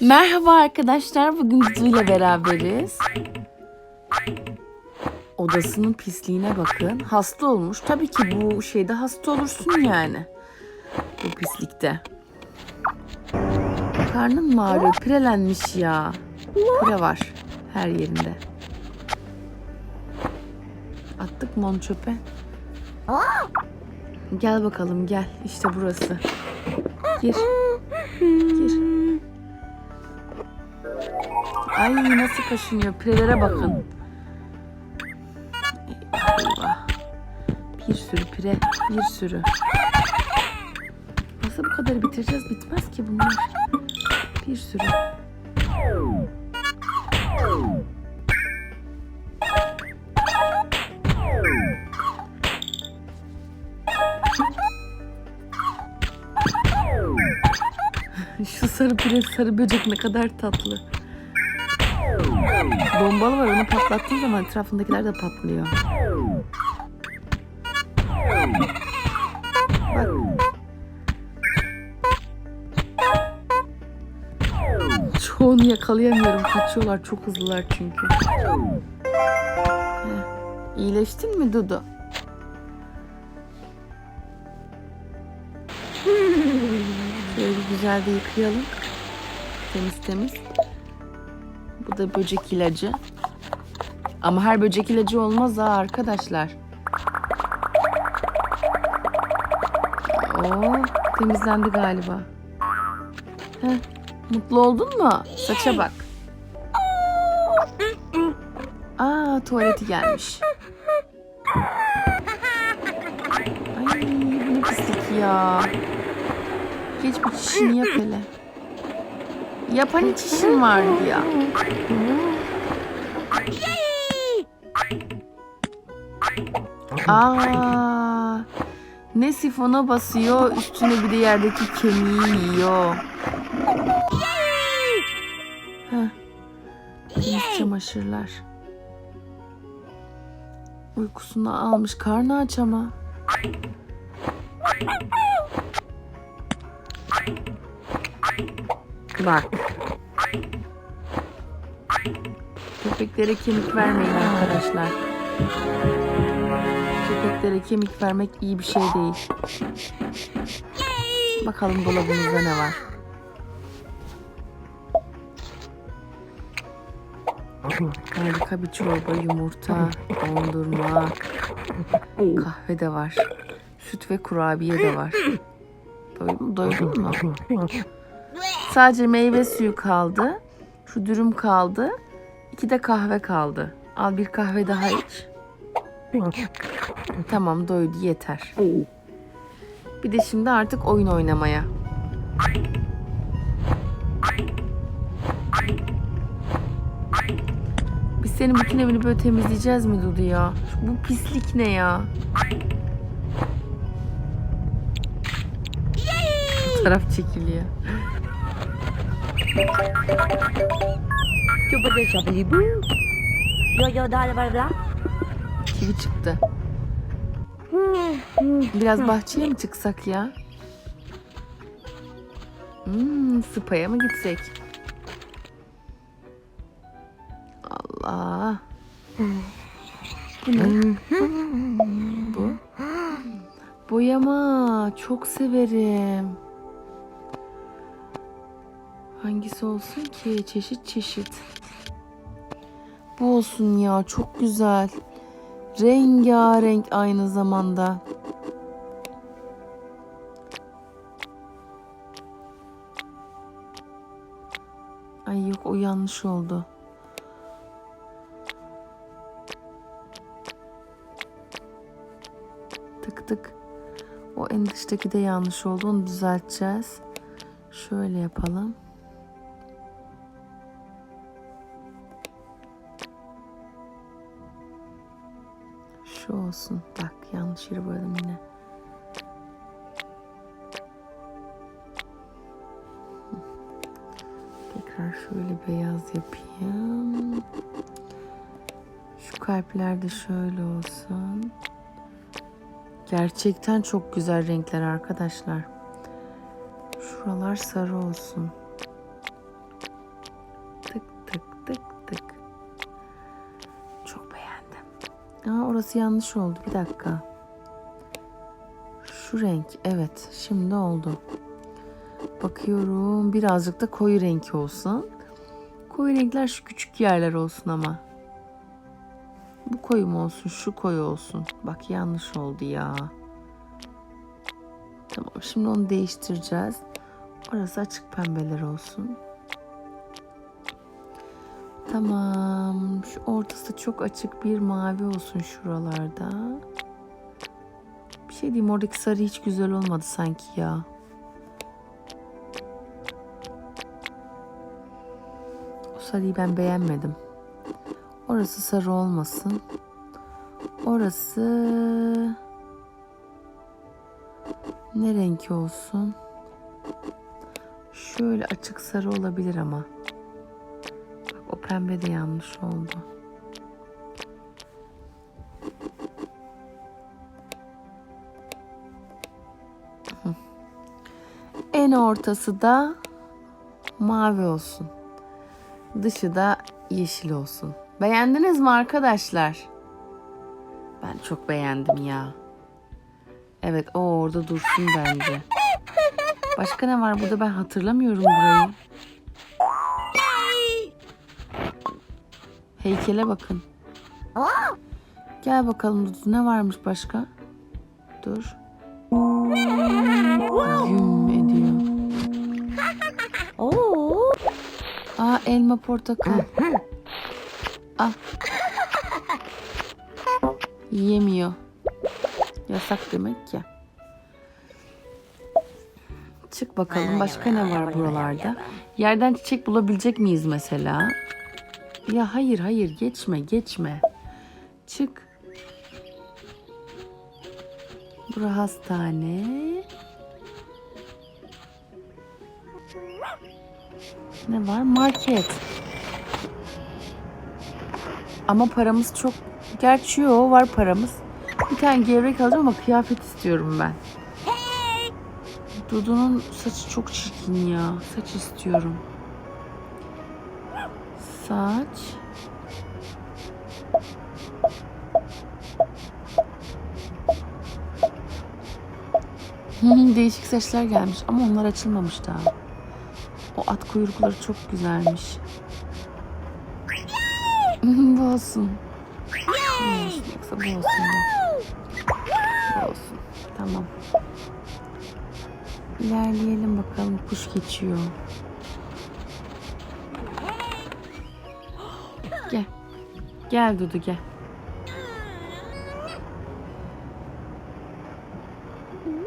Merhaba arkadaşlar. Bugün Dudu ile beraberiz. Odasının pisliğine bakın. Hasta olmuş. Tabii ki bu şeyde hasta olursun yani. Bu pislikte. Karnın mı ağrıyor? Pirelenmiş ya. Pire var her yerinde. Attık mı onu çöpe? Gel bakalım gel. İşte burası. Gir. Gir. Ay nasıl kaşınıyor. Pirelere bakın. Eyvah. Bir sürü pire. Bir sürü. Nasıl bu kadar bitireceğiz? Bitmez ki bunlar. Bir sürü. Şu sarı pire, sarı böcek ne kadar tatlı. Bombalı var onu patlattığın zaman etrafındakiler de patlıyor. Bak. Çoğunu yakalayamıyorum. Kaçıyorlar çok hızlılar çünkü. İyileştin mi Dudu? Şöyle güzel de yıkayalım. Temiz temiz. Da böcek ilacı. Ama her böcek ilacı olmaz ha arkadaşlar. Oo, temizlendi galiba. Heh, mutlu oldun mu? Saça bak. Aa tuvaleti gelmiş. Ay bu ne pislik ya. Geç bir çişini yap hele. Yapan hiç işin vardı ya. Aa, ne sifona basıyor üstüne bir de yerdeki kemiği yiyor. Heh. Çamaşırlar. Uykusunu almış karnı aç ama. Bak. Köpeklere kemik vermeyin arkadaşlar. Köpeklere kemik vermek iyi bir şey değil. Bakalım dolabımızda ne var. Harika bir çorba, yumurta, dondurma, kahve de var. Süt ve kurabiye de var. Doydun, doydun mu? Sadece meyve suyu kaldı. Şu dürüm kaldı. İki de kahve kaldı. Al bir kahve daha iç. Tamam doydu yeter. Bir de şimdi artık oyun oynamaya. Biz senin bütün evini böyle temizleyeceğiz mi Dudu ya? Bu pislik ne ya? Fotoğraf çekiliyor. Coba deh siapa ibu? Yo yo dah lebar dah. Kivi çıktı. Biraz bahçeye mi çıksak ya? Hmm, spa'ya mı gitsek? Allah. Bu ne? Bu? Boyama. Çok severim. Hangisi olsun ki? Çeşit çeşit. Bu olsun ya. Çok güzel. Rengarenk aynı zamanda. Ay yok o yanlış oldu. Tık tık. O en dıştaki de yanlış oldu. Onu düzelteceğiz. Şöyle yapalım. Olsun. Bak yanlış yeri boyadım yine. Tekrar şöyle beyaz yapayım. Şu kalpler de şöyle olsun. Gerçekten çok güzel renkler arkadaşlar. Şuralar sarı olsun. Orası yanlış oldu. Bir dakika. Şu renk. Evet. Şimdi oldu. Bakıyorum. Birazcık da koyu renk olsun. Koyu renkler şu küçük yerler olsun ama. Bu koyu mu olsun? Şu koyu olsun. Bak yanlış oldu ya. Tamam. Şimdi onu değiştireceğiz. Orası açık pembeler olsun. Tamam. Şu ortası çok açık bir mavi olsun şuralarda. Bir şey diyeyim oradaki sarı hiç güzel olmadı sanki ya. O sarıyı ben beğenmedim. Orası sarı olmasın. Orası ne renk olsun? Şöyle açık sarı olabilir ama. Pembe de yanlış oldu. En ortası da mavi olsun. Dışı da yeşil olsun. Beğendiniz mi arkadaşlar? Ben çok beğendim ya. Evet o orada dursun bence. Başka ne var burada ben hatırlamıyorum burayı. Heykele bakın. Gel bakalım Dudu ne varmış başka? Dur. Güm ediyor. Aa elma portakal. Al. Yiyemiyor. Yasak demek ki. Çık bakalım başka ne var buralarda? Yerden çiçek bulabilecek miyiz mesela? Ya hayır hayır geçme geçme. Çık. Bura hastane. Ne var? Market. Ama paramız çok... Gerçi yok var paramız. Bir tane gevrek alacağım ama kıyafet istiyorum ben. Dudu'nun saçı çok çirkin ya. Saç istiyorum. Saç. Değişik saçlar gelmiş ama onlar açılmamış daha. O at kuyrukları çok güzelmiş. bu olsun. Bu olsun. Yoksa bu olsun. Bu. Bu olsun. Tamam. İlerleyelim bakalım. Kuş geçiyor. Gel. Gel Dudu gel.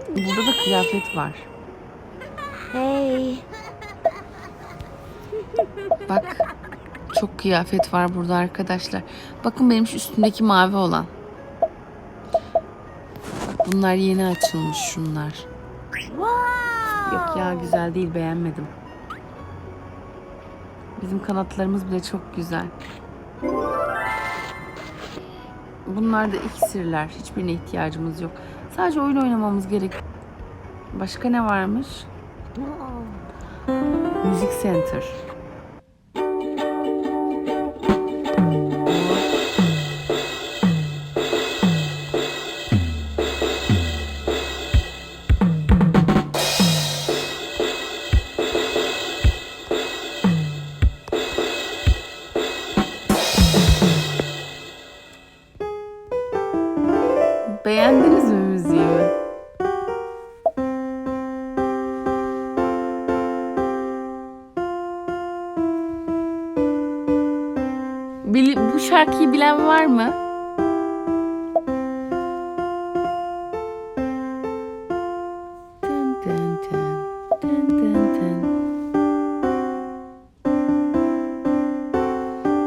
Burada da kıyafet var. Hey. Bak çok kıyafet var burada arkadaşlar. Bakın benim şu üstümdeki mavi olan. Bak bunlar yeni açılmış şunlar. Wow. Yok ya güzel değil beğenmedim. Bizim kanatlarımız bile çok güzel. Bunlar da iksirler. Hiçbirine ihtiyacımız yok. Sadece oyun oynamamız gerek. Başka ne varmış? Müzik Center.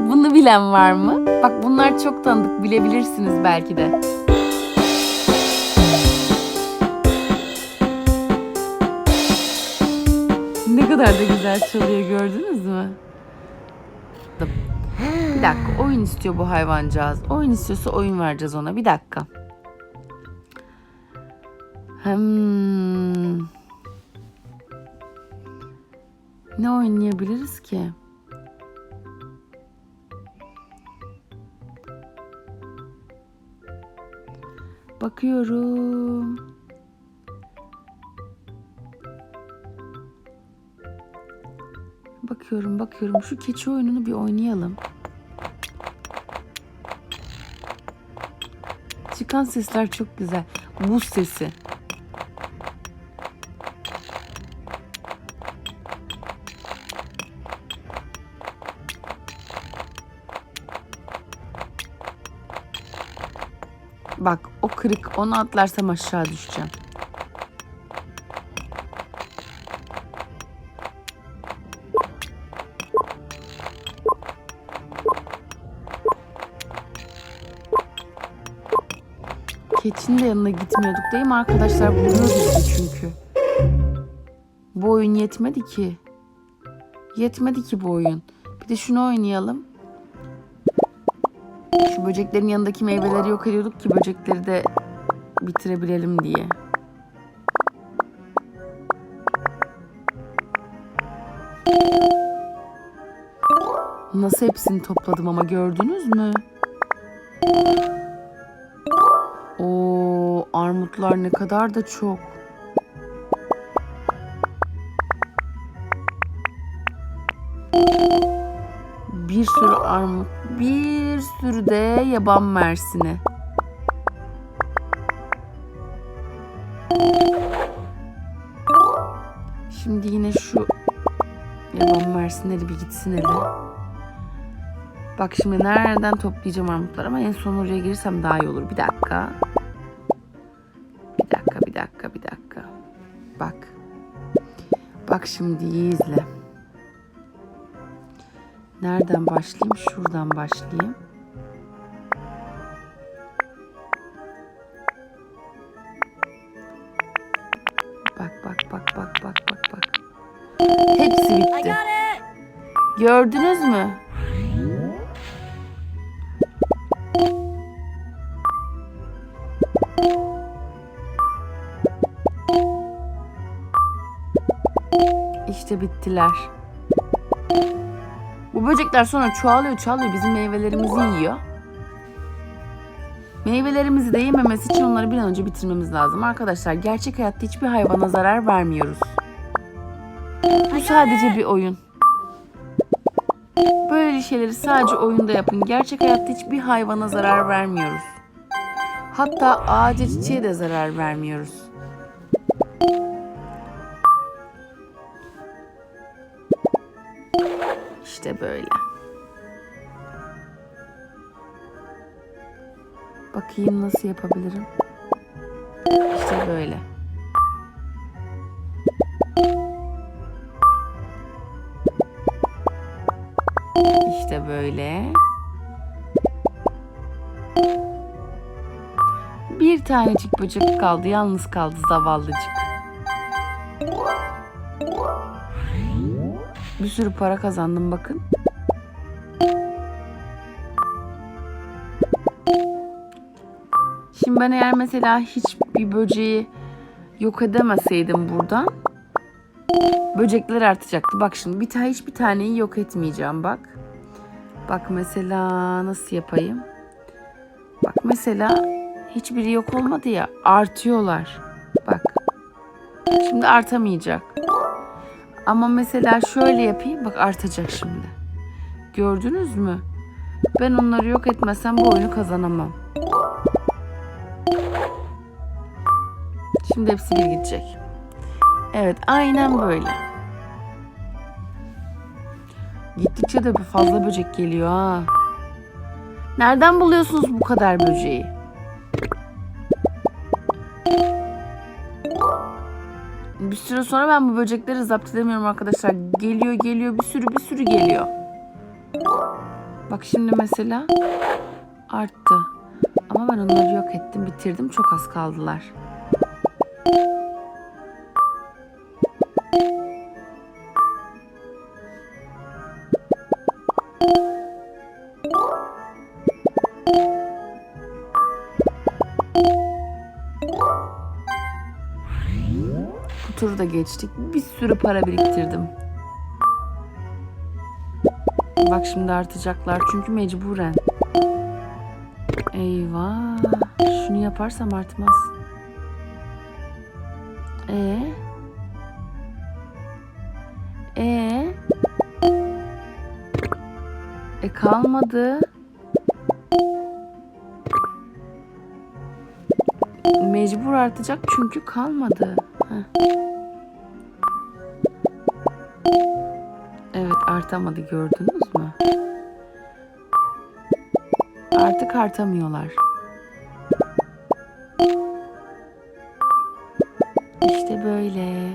Bunu bilen var mı? Bak bunlar çok tanıdık bilebilirsiniz belki de. Ne kadar da güzel çalıyor gördünüz mü? Bir dakika oyun istiyor bu hayvancağız. Oyun istiyorsa oyun vereceğiz ona. Bir dakika. Hmm. Ne oynayabiliriz ki? Bakıyorum. Bakıyorum, bakıyorum. Şu keçi oyununu bir oynayalım. Çıkan sesler çok güzel. Buz sesi. O kırık onu atlarsam aşağı düşeceğim. Keçinin de yanına gitmiyorduk değil mi arkadaşlar? Vuruyor bizi çünkü. Bu oyun yetmedi ki. Yetmedi ki bu oyun. Bir de şunu oynayalım. Şu böceklerin yanındaki meyveleri yok ediyorduk ki böcekleri de bitirebilelim diye. Nasıl hepsini topladım ama gördünüz mü? Oo, armutlar ne kadar da çok. Bir sürü armut, bir de yaban mersini. Şimdi yine şu yaban mersinleri bir gitsin hele. Bak şimdi nereden toplayacağım armutları ama en son oraya girsem daha iyi olur. Bir dakika. Bir dakika, bir dakika, bir dakika. Bak. Bak şimdi iyi izle. Nereden başlayayım? Şuradan başlayayım. Gördünüz mü? İşte bittiler. Bu böcekler sonra çoğalıyor çoğalıyor bizim meyvelerimizi yiyor. Meyvelerimizi de yememesi için onları bir an önce bitirmemiz lazım. Arkadaşlar gerçek hayatta hiçbir hayvana zarar vermiyoruz. Bu sadece bir oyun. Böyle şeyleri sadece oyunda yapın. Gerçek hayatta hiçbir hayvana zarar vermiyoruz. Hatta ağaca çiçeğe de zarar vermiyoruz. İşte böyle. Bakayım nasıl yapabilirim. İşte böyle. İşte böyle. Bir tanecik böcek kaldı. Yalnız kaldı zavallıcık. Bir sürü para kazandım bakın. Şimdi ben eğer mesela hiçbir böceği yok edemeseydim buradan böcekler artacaktı. Bak şimdi bir tane hiçbir taneyi yok etmeyeceğim bak. Bak mesela nasıl yapayım? Bak mesela hiçbiri yok olmadı ya artıyorlar. Bak. Şimdi artamayacak. Ama mesela şöyle yapayım bak artacak şimdi. Gördünüz mü? Ben onları yok etmesem bu oyunu kazanamam. Şimdi hepsi bir gidecek. Evet aynen böyle. Gittikçe de fazla böcek geliyor ha. Nereden buluyorsunuz bu kadar böceği? Bir süre sonra ben bu böcekleri zapt edemiyorum arkadaşlar. Geliyor geliyor bir sürü bir sürü geliyor. Bak şimdi mesela arttı. Ama ben onları yok ettim bitirdim çok az kaldılar. Geçtik. Bir sürü para biriktirdim. Bak şimdi artacaklar çünkü mecburen. Eyvah. Şunu yaparsam artmaz. E E E kalmadı. Mecbur artacak çünkü kalmadı. Heh. Artamadı gördünüz mü? Artık artamıyorlar. İşte böyle.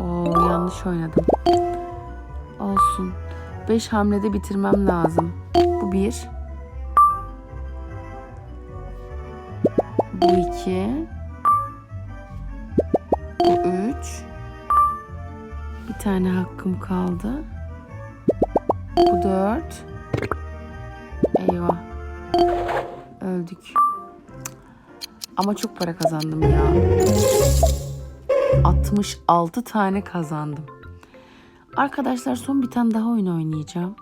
Oo yanlış oynadım. Olsun. 5 hamlede bitirmem lazım. Bu bir. Bu iki. Tane hakkım kaldı. Bu dört. Eyvah. Öldük. Ama çok para kazandım ya. 66 tane kazandım. Arkadaşlar son bir tane daha oyun oynayacağım.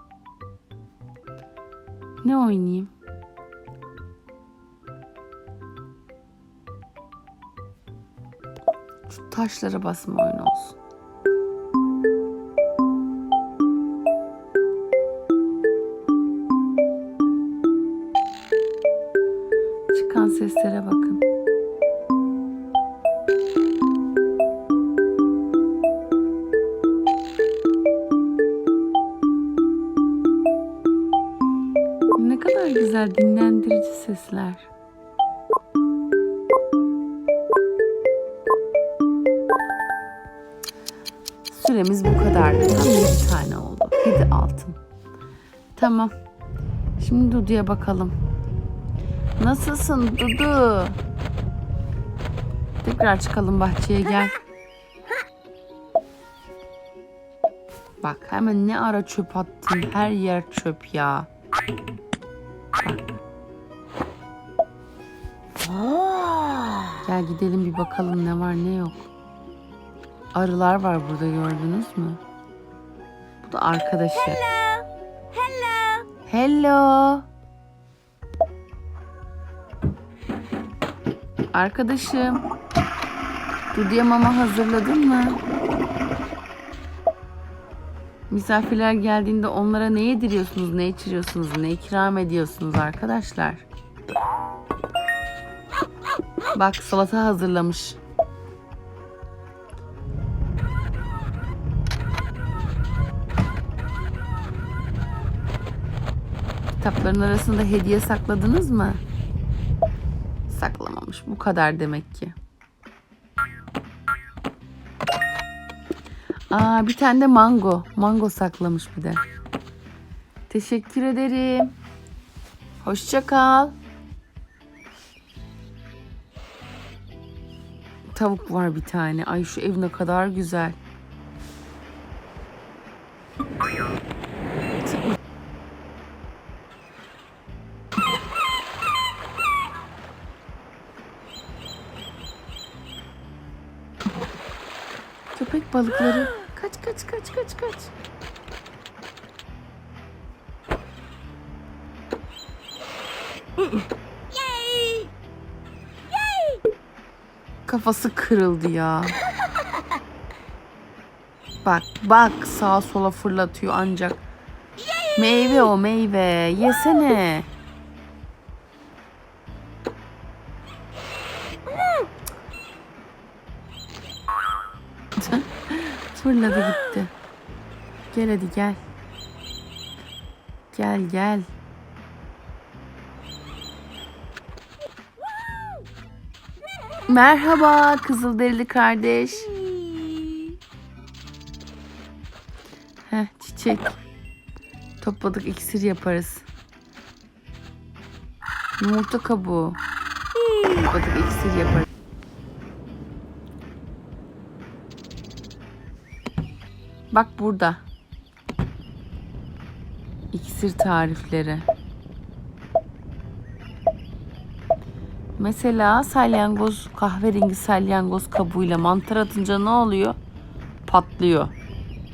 Ne oynayayım? Şu taşlara basma oyunu olsun. Seslere bakın. Ne kadar güzel dinlendirici sesler. Süremiz bu kadardı. Tam 7 tane oldu. 7 altın. Tamam. Şimdi Dudu'ya bakalım. Nasılsın Dudu? Tekrar çıkalım bahçeye gel. Bak hemen ne ara çöp attın. Her yer çöp ya. Bak. Gel gidelim bir bakalım ne var ne yok. Arılar var burada gördünüz mü? Bu da arkadaşı. Hello. Hello. Arkadaşım. Dudu'ya mama hazırladın mı? Misafirler geldiğinde onlara ne yediriyorsunuz, ne içiriyorsunuz, ne ikram ediyorsunuz arkadaşlar? Bak salata hazırlamış. Kitapların arasında hediye sakladınız mı? Saklamamış. Bu kadar demek ki. Aa bir tane de mango. Mango saklamış bir de. Teşekkür ederim. Hoşça kal. Tavuk var bir tane. Ay şu ev ne kadar güzel. Balıkları. Kaç kaç kaç kaç kaç. Kafası kırıldı ya. Bak bak sağa sola fırlatıyor ancak. Meyve o meyve. Yesene. Fırladı gitti. Gel hadi gel. Gel gel. Merhaba Kızılderili kardeş. Heh çiçek. Topladık iksir yaparız. Yumurta kabuğu. Topladık iksir yaparız. Bak burada. İksir tarifleri. Mesela salyangoz, kahverengi salyangoz kabuğuyla mantar atınca ne oluyor? Patlıyor.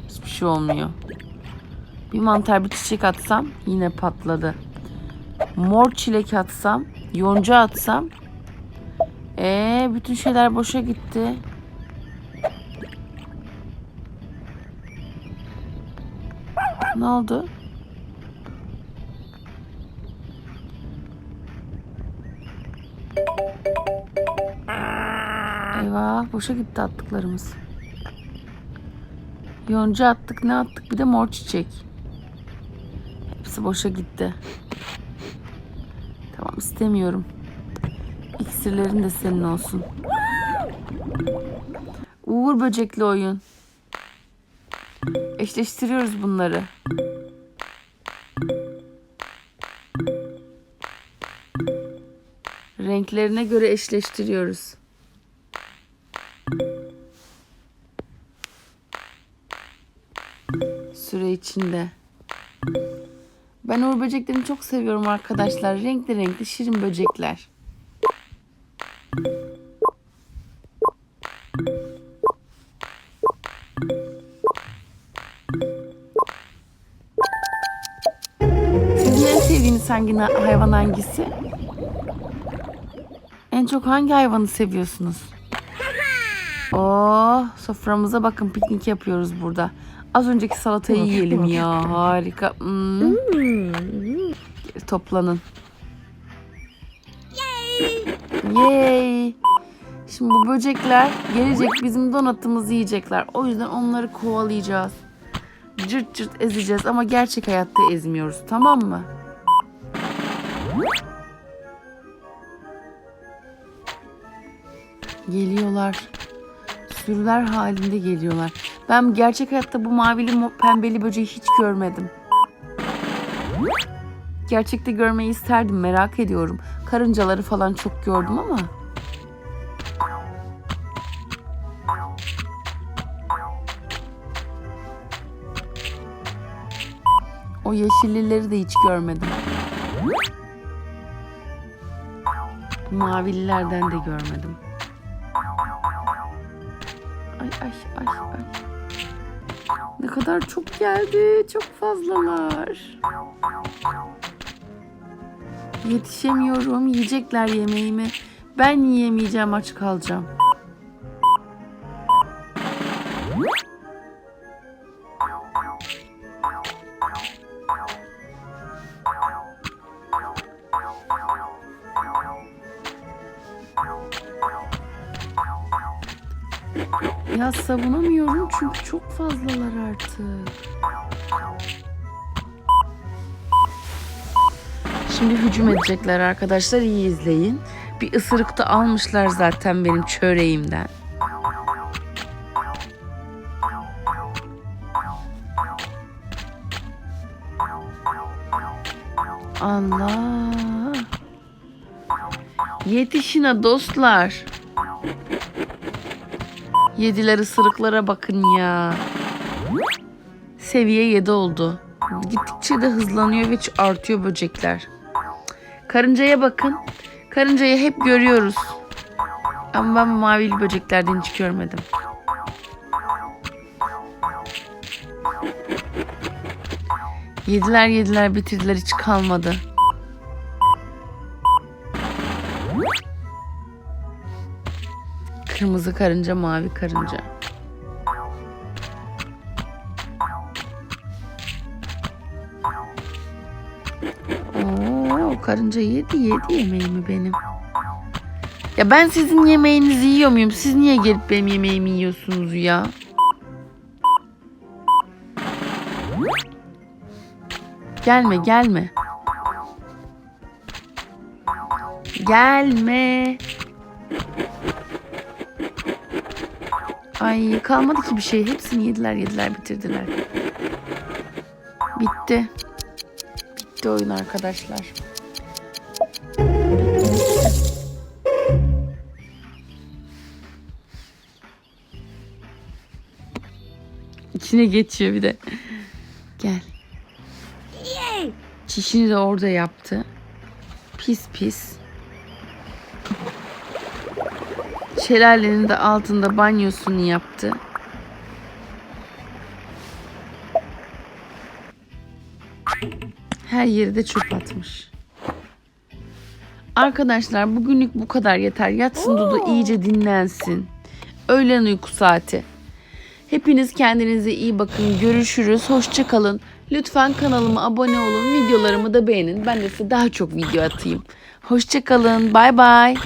Hiçbir şey olmuyor. Bir mantar bir çiçek atsam yine patladı. Mor çilek atsam, yonca atsam. Ee, bütün şeyler boşa gitti. Ne oldu? Eyvah boşa gitti attıklarımız. Yonca attık ne attık bir de mor çiçek. Hepsi boşa gitti. Tamam istemiyorum. İksirlerin de senin olsun. Uğur böcekli oyun. Eşleştiriyoruz bunları. Renklerine göre eşleştiriyoruz. Süre içinde. Ben uğur böceklerini çok seviyorum arkadaşlar. Renkli renkli şirin böcekler. En sevdiğiniz hangi hayvan hangisi? En çok hangi hayvanı seviyorsunuz? Oo, soframıza bakın piknik yapıyoruz burada. Az önceki salatayı yiyelim ya. Harika. Hmm. Toplanın. Yay. Şimdi bu böcekler gelecek bizim donatımızı yiyecekler. O yüzden onları kovalayacağız. Cırt cırt ezeceğiz ama gerçek hayatta ezmiyoruz. Tamam mı? Geliyorlar. Sürüler halinde geliyorlar. Ben gerçek hayatta bu mavili pembeli böceği hiç görmedim. Gerçekte görmeyi isterdim merak ediyorum. Karıncaları falan çok gördüm ama. O yeşillileri de hiç görmedim. Mavililerden de görmedim. Ay ay ay ay. Ne kadar çok geldi. Çok fazlalar. Yetişemiyorum. Yiyecekler yemeğimi. Ben yiyemeyeceğim aç kalacağım. Fazlalar artık. Şimdi hücum edecekler arkadaşlar iyi izleyin. Bir ısırık da almışlar zaten benim çöreğimden. Allah. Yetişin ha dostlar. Yediler ısırıklara bakın ya. Seviye 7 oldu. Gittikçe de hızlanıyor ve artıyor böcekler. Karıncaya bakın. Karıncayı hep görüyoruz. Ama ben mavili böceklerden hiç görmedim. Yediler yediler bitirdiler hiç kalmadı. Kırmızı karınca, mavi karınca. Oo, o karınca yedi yedi yemeğimi benim. Ya ben sizin yemeğinizi yiyor muyum? Siz niye gelip benim yemeğimi yiyorsunuz ya? Gelme gelme. Gelme. Ay kalmadı ki bir şey. Hepsini yediler yediler bitirdiler. Bitti. Bitti oyun arkadaşlar. İçine geçiyor bir de. Gel. Çişini de orada yaptı. Pis pis. Şelalenin de altında banyosunu yaptı. Her yeri de çöp atmış. Arkadaşlar bugünlük bu kadar yeter. Yatsın Dudu iyice dinlensin. Öğlen uyku saati. Hepiniz kendinize iyi bakın. Görüşürüz. Hoşça kalın. Lütfen kanalıma abone olun. Videolarımı da beğenin. Ben de size daha çok video atayım. Hoşça kalın. Bay bay.